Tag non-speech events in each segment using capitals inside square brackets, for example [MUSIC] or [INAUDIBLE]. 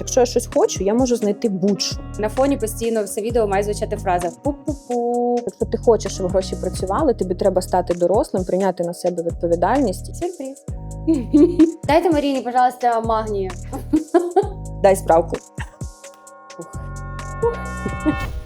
Якщо я щось хочу, я можу знайти будь-що. На фоні постійно все відео має звучати фраза пу-пу-пу. Якщо ти хочеш, щоб гроші працювали, тобі треба стати дорослим, прийняти на себе відповідальність. Сюрприз. [LAUGHS] Дайте Маріні, пожалуйста, магнію. Дай справку. [LAUGHS]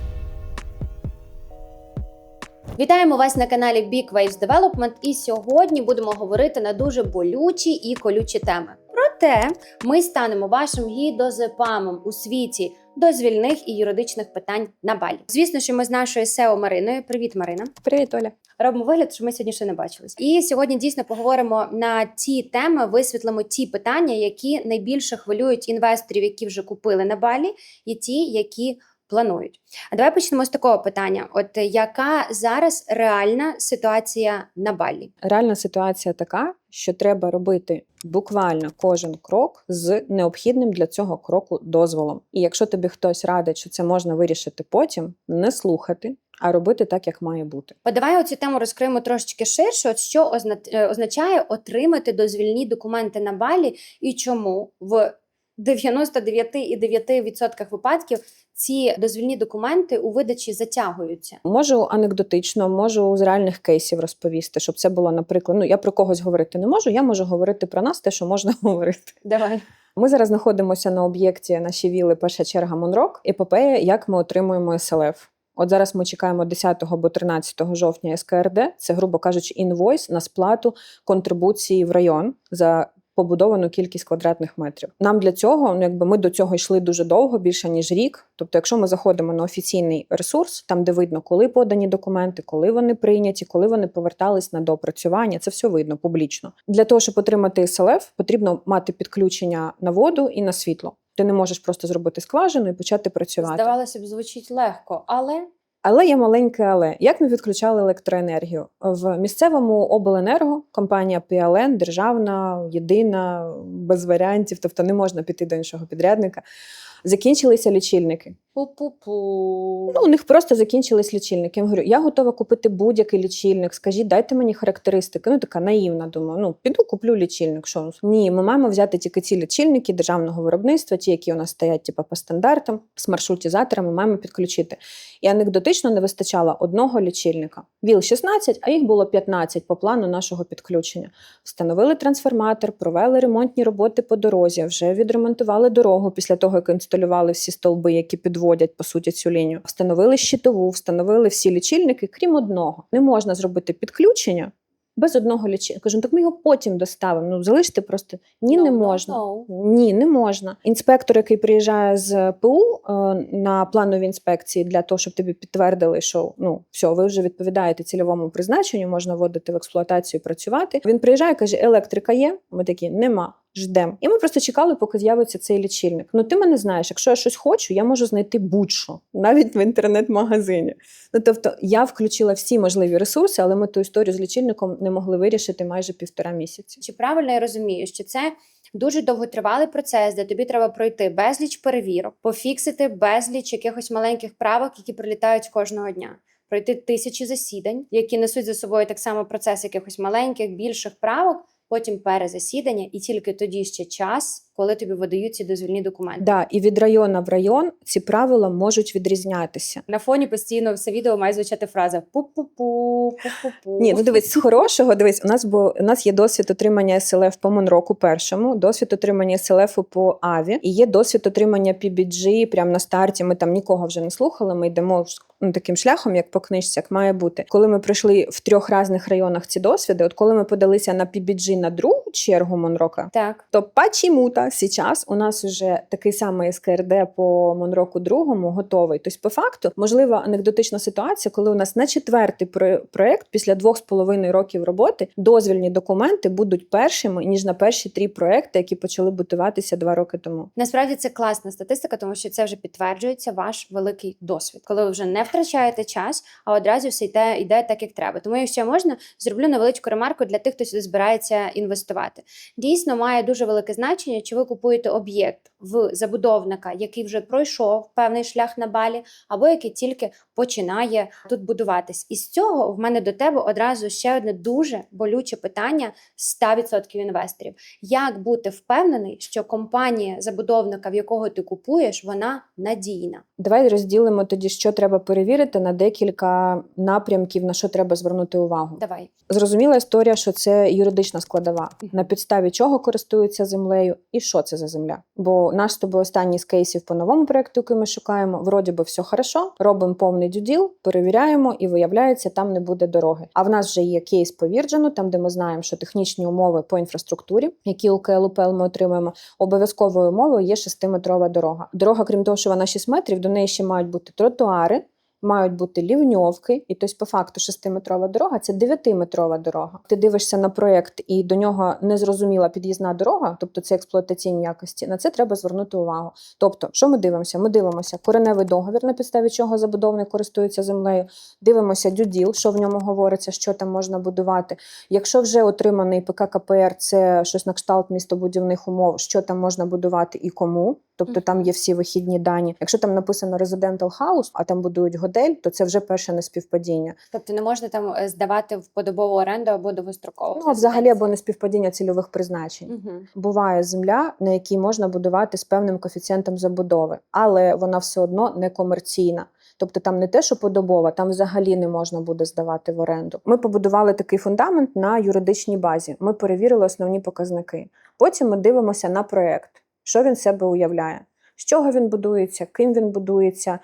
Вітаємо вас на каналі Big Waves Development. І сьогодні будемо говорити на дуже болючі і колючі теми. Проте ми станемо вашим гідозепамом у світі дозвільних і юридичних питань на балі. Звісно, що ми з нашою SEO Мариною. Привіт, Марина. Привіт, Оля. Робимо вигляд, що ми сьогодні ще не бачились. І сьогодні дійсно поговоримо на ті теми, висвітлимо ті питання, які найбільше хвилюють інвесторів, які вже купили на балі, і ті, які планують. А давай почнемо з такого питання: от яка зараз реальна ситуація на балі? Реальна ситуація така, що треба робити буквально кожен крок з необхідним для цього кроку дозволом. І якщо тобі хтось радить, що це можна вирішити потім, не слухати, а робити так, як має бути. От давай оцю тему розкриємо трошечки ширше. От що е, означає отримати дозвільні документи на балі, і чому в 99,9% випадків ці дозвільні документи у видачі затягуються. Можу анекдотично, можу з реальних кейсів розповісти, щоб це було, наприклад, ну я про когось говорити не можу. Я можу говорити про нас, те, що можна [LAUGHS] говорити. Давай. Ми зараз знаходимося на об'єкті наші віли, перша черга Монрок. Епопея, як ми отримуємо СЛФ. От зараз ми чекаємо 10 або 13 жовтня СКРД. Це, грубо кажучи, інвойс на сплату контрибуції в район за побудовану кількість квадратних метрів. Нам для цього, ну якби ми до цього йшли дуже довго, більше ніж рік. Тобто, якщо ми заходимо на офіційний ресурс, там де видно, коли подані документи, коли вони прийняті, коли вони повертались на доопрацювання, це все видно публічно. Для того, щоб отримати СЛФ, потрібно мати підключення на воду і на світло. Ти не можеш просто зробити скважину і почати працювати. Здавалося б, звучить легко, але Але є маленьке але. Як ми відключали електроенергію? В місцевому обленерго компанія PLN, державна, єдина, без варіантів, тобто не можна піти до іншого підрядника. Закінчилися лічильники. пу-пу-пу. Ну, у них просто закінчились лічильники. Я говорю, я готова купити будь-який лічильник. Скажіть, дайте мені характеристики. Ну, така наївна, думаю. Ну, піду куплю лічильник. Що? Ні, ми маємо взяти тільки ці лічильники державного виробництва, ті, які у нас стоять типу, по стандартам, з маршрутизаторами, маємо підключити. І анекдотично не вистачало одного лічильника. Віл 16, а їх було 15 по плану нашого підключення. Встановили трансформатор, провели ремонтні роботи по дорозі, вже відремонтували дорогу після того, як інсталювали всі стовби, які підводять по суті цю лінію. Встановили щитову, встановили всі лічильники, крім одного. Не можна зробити підключення. Без одного лічильника. Кажу, «Ну, так ми його потім доставимо. Ну залиште просто ні, не No, no, можна. no. Ні, не можна. Інспектор, який приїжджає з ПУ е, на планові інспекції для того, щоб тобі підтвердили, що ну все, ви вже відповідаєте цільовому призначенню, можна вводити в експлуатацію, працювати. Він приїжджає, каже: електрика є. Ми такі нема. Ждем. І ми просто чекали, поки з'явиться цей лічильник. Ну ти мене знаєш, якщо я щось хочу, я можу знайти будь-що, навіть в інтернет-магазині. Ну тобто я включила всі можливі ресурси, але ми ту історію з лічильником не могли вирішити майже півтора місяці. Чи правильно я розумію, що це дуже довготривалий процес, де тобі треба пройти безліч перевірок, пофіксити безліч якихось маленьких правок, які прилітають кожного дня. Пройти тисячі засідань, які несуть за собою так само процес якихось маленьких, більших правок, потім перезасідання, і тільки тоді ще час, коли тобі видають ці дозвільні документи. Да, і від району в район ці правила можуть відрізнятися. На фоні постійно все відео має звучати фраза пу-пу-пу, пу-пу-пу. Ні, ну дивись, з хорошого, дивись, у нас бо у нас є досвід отримання СЛФ по Монроку першому, досвід отримання СЛФ по Аві, і є досвід отримання PBG прямо на старті. Ми там нікого вже не слухали. Ми йдемо ну, таким шляхом, як по книжці, як має бути. Коли ми пройшли в трьох різних районах ці досвіди, от коли ми подалися на PBG на другу чергу Монрока, Так. то сейчас у нас вже такий самий СКРД по Монроку другому готовий. Тобто, по факту, можлива анекдотична ситуація, коли у нас на четвертий про- проект після двох з половиною років роботи дозвільні документи будуть першими ніж на перші три проекти, які почали будуватися два роки тому. Насправді це класна статистика, тому що це вже підтверджується ваш великий досвід, коли ви вже не втрачаєте час, а одразу все йде, йде так, як треба. Тому, якщо можна, зроблю невеличку ремарку для тих, хто сюди збирається інвестувати. Дійсно, має дуже велике значення, чи ви купуєте об'єкт в забудовника, який вже пройшов певний шлях на балі, або який тільки починає тут будуватись. І з цього в мене до тебе одразу ще одне дуже болюче питання 100% інвесторів. Як бути впевнений, що компанія забудовника, в якого ти купуєш, вона надійна? Давай розділимо тоді, що треба перевірити на декілька напрямків, на що треба звернути увагу. Давай. Зрозуміла історія, що це юридична складова, на підставі чого користуються землею і що це за земля. Бо наш з тобою останній з кейсів по новому проекту, який ми шукаємо, вроді би все хорошо, робимо повний дюділ, перевіряємо, і виявляється, там не буде дороги. А в нас вже є кейс по Вірджину, там де ми знаємо, що технічні умови по інфраструктурі, які у КЛУПЛ ми отримуємо, обов'язковою умовою є 6-метрова дорога. Дорога, крім того, що вона 6 метрів, до неї ще мають бути тротуари. Мають бути лівньовки, і тобто, по факту, 6-метрова дорога це 9-метрова дорога. Ти дивишся на проєкт, і до нього незрозуміла під'їзна дорога, тобто це експлуатаційні якості. На це треба звернути увагу. Тобто, що ми дивимося? Ми дивимося кореневий договір, на підставі чого забудовник користується землею. Дивимося дюділ, що в ньому говориться, що там можна будувати. Якщо вже отриманий ПК КПР, це щось на кшталт містобудівних умов, що там можна будувати і кому. Тобто там є всі вихідні дані. Якщо там написано residential house, а там будують готель, то це вже перше неспівпадіння. Тобто не можна там е, здавати в подобову оренду або довгострокову. Ну взагалі або неспівпадіння цільових призначень. Угу. Буває земля, на якій можна будувати з певним коефіцієнтом забудови, але вона все одно не комерційна. Тобто там не те, що подобова, там взагалі не можна буде здавати в оренду. Ми побудували такий фундамент на юридичній базі. Ми перевірили основні показники. Потім ми дивимося на проект, що він себе уявляє, з чого він будується, ким він будується.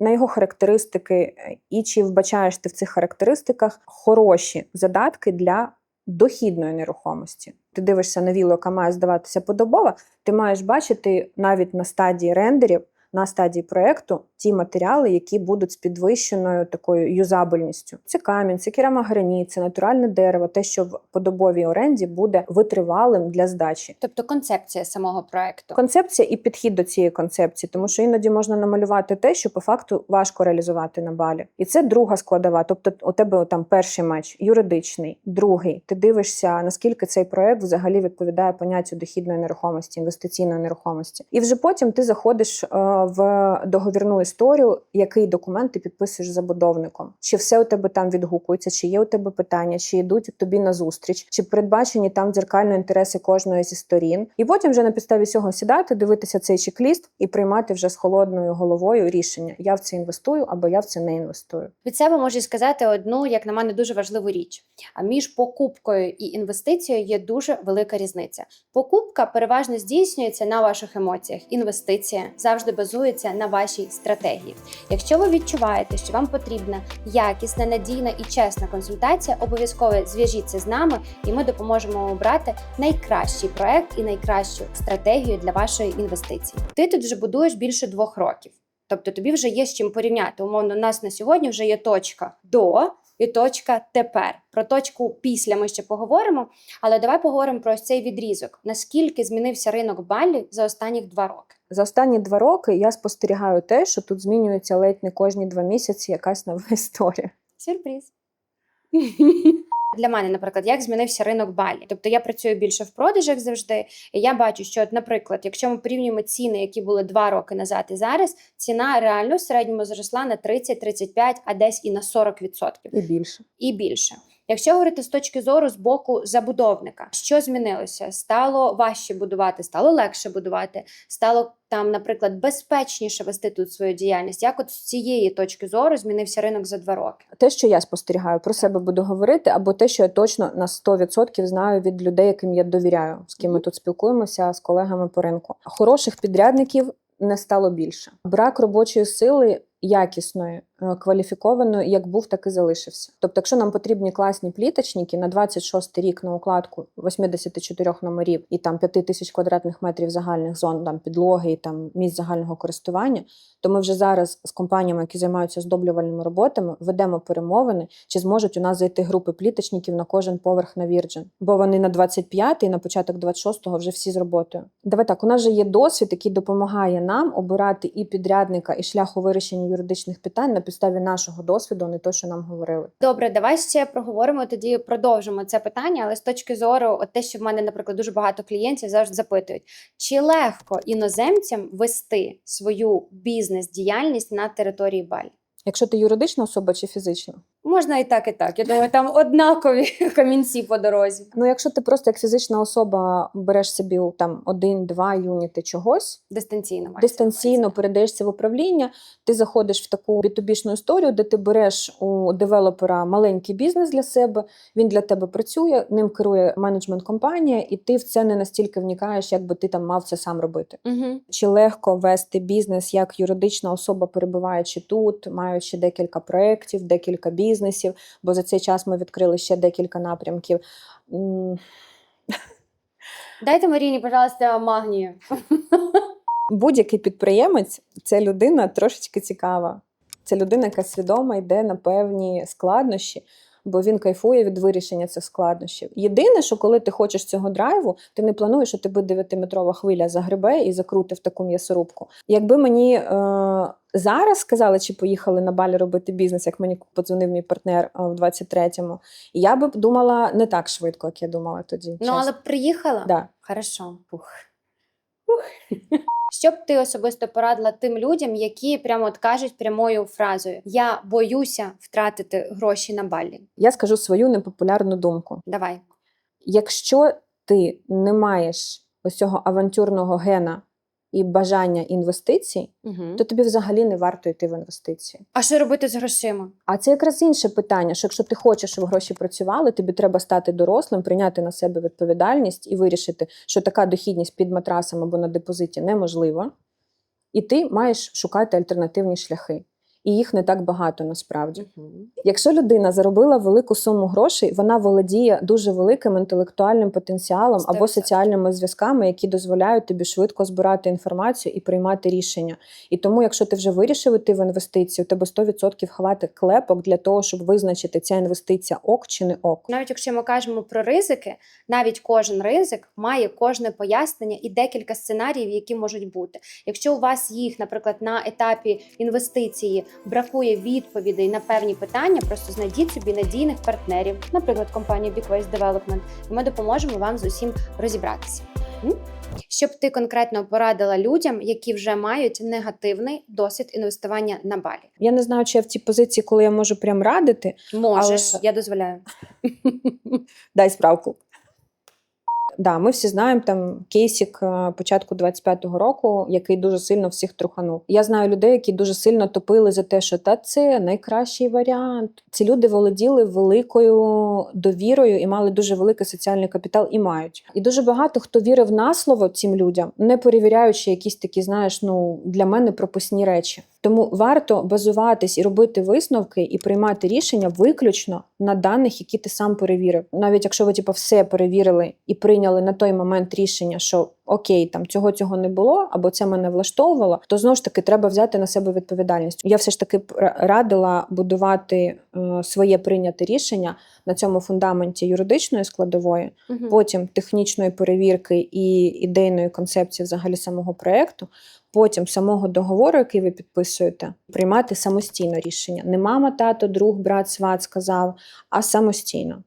На його характеристики, і чи вбачаєш ти в цих характеристиках хороші задатки для дохідної нерухомості. Ти дивишся на віло, яка має здаватися подобова, ти маєш бачити навіть на стадії рендерів, на стадії проекту ті матеріали, які будуть з підвищеною такою юзабельністю. Це камінь, це керамограніт, це натуральне дерево, те, що в подобовій оренді буде витривалим для здачі. Тобто концепція самого проекту. Концепція і підхід до цієї концепції, тому що іноді можна намалювати те, що по факту важко реалізувати на балі. І це друга складова. Тобто, у тебе там перший матч юридичний, другий. Ти дивишся, наскільки цей проект взагалі відповідає поняттю дохідної нерухомості, інвестиційної нерухомості. І вже потім ти заходиш е, в договірну історію, який документ ти підписуєш забудовником. Чи все у тебе там відгукується, чи є у тебе питання, чи йдуть тобі на зустріч, чи передбачені там дзеркально інтереси кожної зі сторін. І потім вже на підставі цього сідати, дивитися цей чек-ліст і приймати вже з холодною головою рішення: я в це інвестую або я в це не інвестую. Від себе можу сказати одну, як на мене, дуже важливу річ. А між покупкою і інвестицією є дуже велика різниця. Покупка переважно здійснюється на ваших емоціях. Інвестиція завжди базується на вашій стратегії. Якщо ви відчуваєте, що вам потрібна якісна, надійна і чесна консультація, обов'язково зв'яжіться з нами, і ми допоможемо обрати найкращий проект і найкращу стратегію для вашої інвестиції. Ти тут вже будуєш більше двох років. Тобто тобі вже є з чим порівняти. Умовно, у нас на сьогодні вже є точка до і точка тепер. Про точку після ми ще поговоримо. Але давай поговоримо про цей відрізок. Наскільки змінився ринок Балі за останні два роки? За останні два роки я спостерігаю те, що тут змінюється ледь не кожні два місяці якась нова [LAUGHS] історія. Сюрприз. [LAUGHS] Для мене, наприклад, як змінився ринок Балі. Тобто я працюю більше в продажах завжди, і я бачу, що, от, наприклад, якщо ми порівнюємо ціни, які були два роки назад і зараз, ціна реально в середньому зросла на 30-35, а десь і на 40% І більше. і більше. Якщо говорити з точки зору з боку забудовника, що змінилося? Стало важче будувати, стало легше будувати, стало там, наприклад, безпечніше вести тут свою діяльність. Як от з цієї точки зору змінився ринок за два роки? Те, що я спостерігаю, про себе буду говорити, або те, що я точно на 100% знаю від людей, яким я довіряю, з ким ми тут спілкуємося з колегами по ринку. Хороших підрядників не стало більше. Брак робочої сили якісної, е, кваліфікованої, як був, так і залишився. Тобто, якщо нам потрібні класні пліточники на 26 рік на укладку 84 номерів і там 5 тисяч квадратних метрів загальних зон, там підлоги і там місць загального користування, то ми вже зараз з компаніями, які займаються здоблювальними роботами, ведемо перемовини, чи зможуть у нас зайти групи пліточників на кожен поверх на Virgin. Бо вони на 25 і на початок 26-го вже всі з роботою. Давай так, у нас же є досвід, який допомагає нам обирати і підрядника, і шлях у вирішенні юридичних питань на підставі нашого досвіду, а не то, що нам говорили. Добре, давай ще проговоримо тоді, продовжимо це питання, але з точки зору, от те, що в мене, наприклад, дуже багато клієнтів завжди запитують, чи легко іноземцям вести свою бізнес-діяльність на території Балі? Якщо ти юридична особа чи фізична? Можна і так, і так. Я думаю, там однакові [LAUGHS] камінці по дорозі. Ну, якщо ти просто як фізична особа береш собі там один-два юніти чогось, Дистанційно. дистанційно передаєшся в управління, ти заходиш в таку B2B-шну історію, де ти береш у девелопера маленький бізнес для себе, він для тебе працює, ним керує менеджмент компанія, і ти в це не настільки вникаєш, як би ти там мав це сам робити. Мгм. Чи легко вести бізнес як юридична особа, перебуваючи тут, маючи декілька проєктів, декілька бізнесів, бо за цей час ми відкрили ще декілька напрямків. Дайте Маріні, пожалуйста, магнію. Будь-який підприємець це людина трошечки цікава. Це людина, яка свідома йде на певні складнощі, бо він кайфує від вирішення цих складнощів. Єдине, що коли ти хочеш цього драйву, ти не плануєш, що тебе 9-метрова хвиля загребе і закрути в таку м'ясорубку. Якби мені е, зараз сказали, чи поїхали на балі робити бізнес, як мені подзвонив мій партнер е, в 23-му, я би думала не так швидко, як я думала тоді. Ну, чесно. але приїхала? да. Хорошо. Ух. Що б ти особисто порадила тим людям, які прямо от кажуть прямою фразою: Я боюся втратити гроші на балі. я скажу свою непопулярну думку. Давай. Якщо ти не маєш ось цього авантюрного гена і бажання інвестицій, Угу. то тобі взагалі не варто йти в інвестиції. А що робити з грошима? А це якраз інше питання: що якщо ти хочеш, щоб гроші працювали, тобі треба стати дорослим, прийняти на себе відповідальність і вирішити, що така дохідність під матрасом або на депозиті неможлива, і ти маєш шукати альтернативні шляхи. І їх не так багато насправді. Якщо людина заробила велику суму грошей, вона володіє дуже великим інтелектуальним потенціалом або соціальними зв'язками, які дозволяють тобі швидко збирати інформацію і приймати рішення. І тому, якщо ти вже вирішив іти в інвестиції, у тебе 100% хватить клепок для того, щоб визначити ця інвестиція ок чи не ок. Навіть якщо ми кажемо про ризики, навіть кожен ризик має кожне пояснення і декілька сценаріїв, які можуть бути. Якщо у вас їх, наприклад, на етапі інвестиції бракує відповідей на певні питання, просто знайдіть собі надійних партнерів, наприклад, компанія Big Waste Development, і ми допоможемо вам з усім розібратися. Щоб ти конкретно порадила людям, які вже мають негативний досвід інвестування на балі. Я не знаю, чи я в цій позиції, коли я можу прям радити. Можеш, Але- я дозволяю. [LAUGHS] Дай справку. Да, ми всі знаємо там кейсік е, початку 25-го року, який дуже сильно всіх труханув. Я знаю людей, які дуже сильно топили за те, що та це найкращий варіант. Ці люди володіли великою довірою і мали дуже великий соціальний капітал і мають. І дуже багато хто вірив на слово цим людям, не перевіряючи якісь такі, знаєш, ну для мене прописні речі. Тому варто базуватись і робити висновки і приймати рішення виключно на даних, які ти сам перевірив. Навіть якщо ви типу, все перевірили і прийняли на той момент рішення, що окей, там цього цього не було, або це мене влаштовувало, то знову ж таки треба взяти на себе відповідальність. Я все ж таки радила будувати е, своє прийняте рішення на цьому фундаменті юридичної складової, Мгм. потім технічної перевірки і ідейної концепції взагалі самого проекту, потім самого договору, який ви підписуєте, приймати самостійно рішення. Не мама, тато, друг, брат, сват сказав, а самостійно.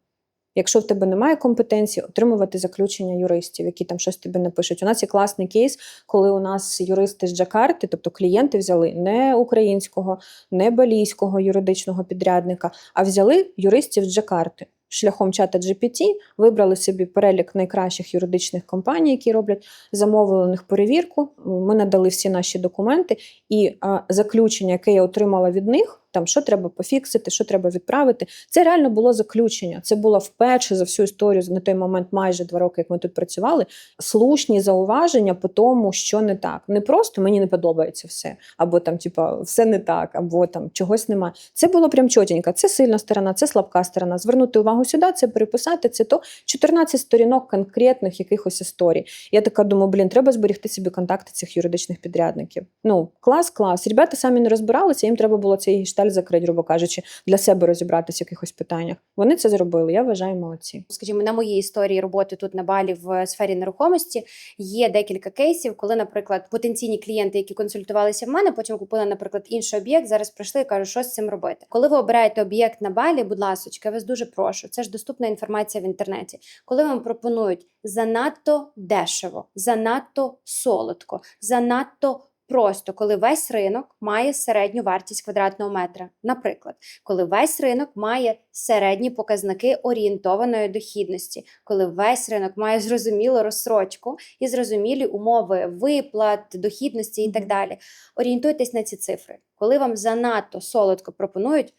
Якщо в тебе немає компетенції, отримувати заключення юристів, які там щось тобі напишуть. У нас є класний кейс, коли у нас юристи з Джакарти, тобто клієнти взяли не українського, не балійського юридичного підрядника, а взяли юристів з Джакарти. Шляхом чата GPT вибрали собі перелік найкращих юридичних компаній, які роблять, замовили у них перевірку. Ми надали всі наші документи, і заключення, яке я отримала від них, там що треба пофіксити, що треба відправити. Це реально було заключення. Це було вперше за всю історію на той момент, майже два роки, як ми тут працювали. Слушні зауваження по тому, що не так. Не просто мені не подобається все, або там, типа, все не так, або там чогось немає. Це було прям чотенько. Це сильна сторона, це слабка сторона. Звернути увагу сюди, це переписати, це то 14 сторінок конкретних якихось історій. Я така думаю, блін, треба зберегти собі контакти цих юридичних підрядників. Ну, клас, клас. Ребята самі не розбиралися, їм треба було цей гештальт ексель закрити, грубо кажучи, для себе розібратися в якихось питаннях. Вони це зробили. Я вважаю молодці. скажімо, на моїй історії роботи тут на балі в сфері нерухомості є декілька кейсів, коли, наприклад, потенційні клієнти, які консультувалися в мене, потім купили, наприклад, інший об'єкт. Зараз прийшли і кажуть, що з цим робити. Коли ви обираєте об'єкт на балі, будь ласка, я вас дуже прошу. Це ж доступна інформація в інтернеті. Коли вам пропонують занадто дешево, занадто солодко, занадто. Просто коли весь ринок має середню вартість квадратного метра, наприклад, коли весь ринок має середні показники орієнтованої дохідності, коли весь ринок має зрозумілу розсрочку і зрозумілі умови виплат, дохідності і так далі. Орієнтуйтесь на ці цифри. Коли вам занадто солодко пропонують,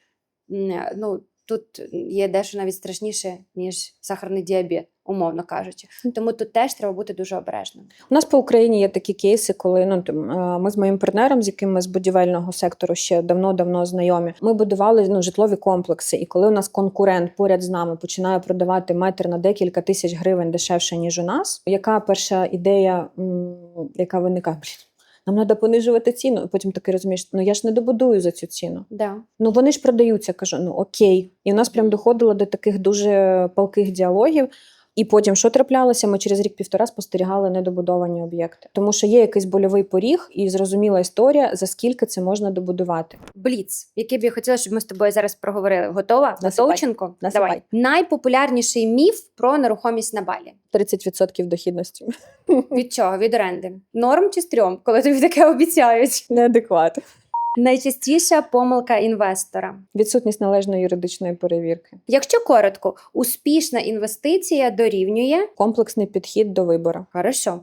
ну тут є дещо навіть страшніше, ніж сахарний діабет, умовно кажучи. Тому тут теж треба бути дуже обережним. У нас по Україні є такі кейси, коли ну там, е, ми з моїм партнером, з яким ми з будівельного сектору ще давно-давно знайомі. Ми будували ну, житлові комплекси. І коли у нас конкурент поряд з нами починає продавати метр на декілька тисяч гривень дешевше ніж у нас, яка перша ідея, яка виникає? Нам треба понижувати ціну. І потім таки розумієш, ну я ж не добудую за цю ціну. Да. Ну вони ж продаються. Кажу, ну окей. І в нас прям доходило до таких дуже палких діалогів. І потім, що траплялося, ми через рік-півтора спостерігали недобудовані об'єкти. Тому що є якийсь больовий поріг і зрозуміла історія, за скільки це можна добудувати. Бліц, який б я хотіла, щоб ми з тобою зараз проговорили. Готова? Насипай. Готовченко? Насипай. Давай. Найпопулярніший міф про нерухомість на балі. 30% дохідності. Від чого? Від оренди. Норм чи стрьом, коли тобі таке обіцяють? Неадекват. Найчастіша помилка інвестора. Відсутність належної юридичної перевірки. Якщо коротко, успішна інвестиція дорівнює. Комплексний підхід до вибору. Хорошо.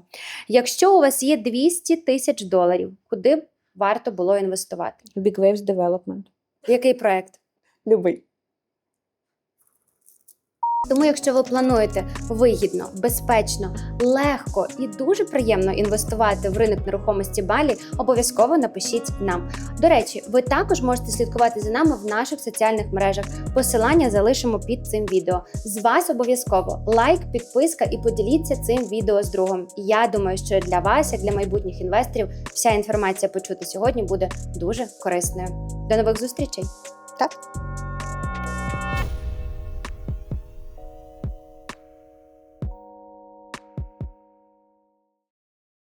Якщо у вас є 200 тисяч доларів, куди б варто було інвестувати? Big Waves Development. Який проект? Любий. Тому, якщо ви плануєте вигідно, безпечно, легко і дуже приємно інвестувати в ринок нерухомості Балі, обов'язково напишіть нам. До речі, ви також можете слідкувати за нами в наших соціальних мережах. Посилання залишимо під цим відео. З вас обов'язково лайк, підписка і поділіться цим відео з другом. Я думаю, що для вас, як для майбутніх інвесторів, вся інформація почута сьогодні буде дуже корисною. До нових зустрічей! Так.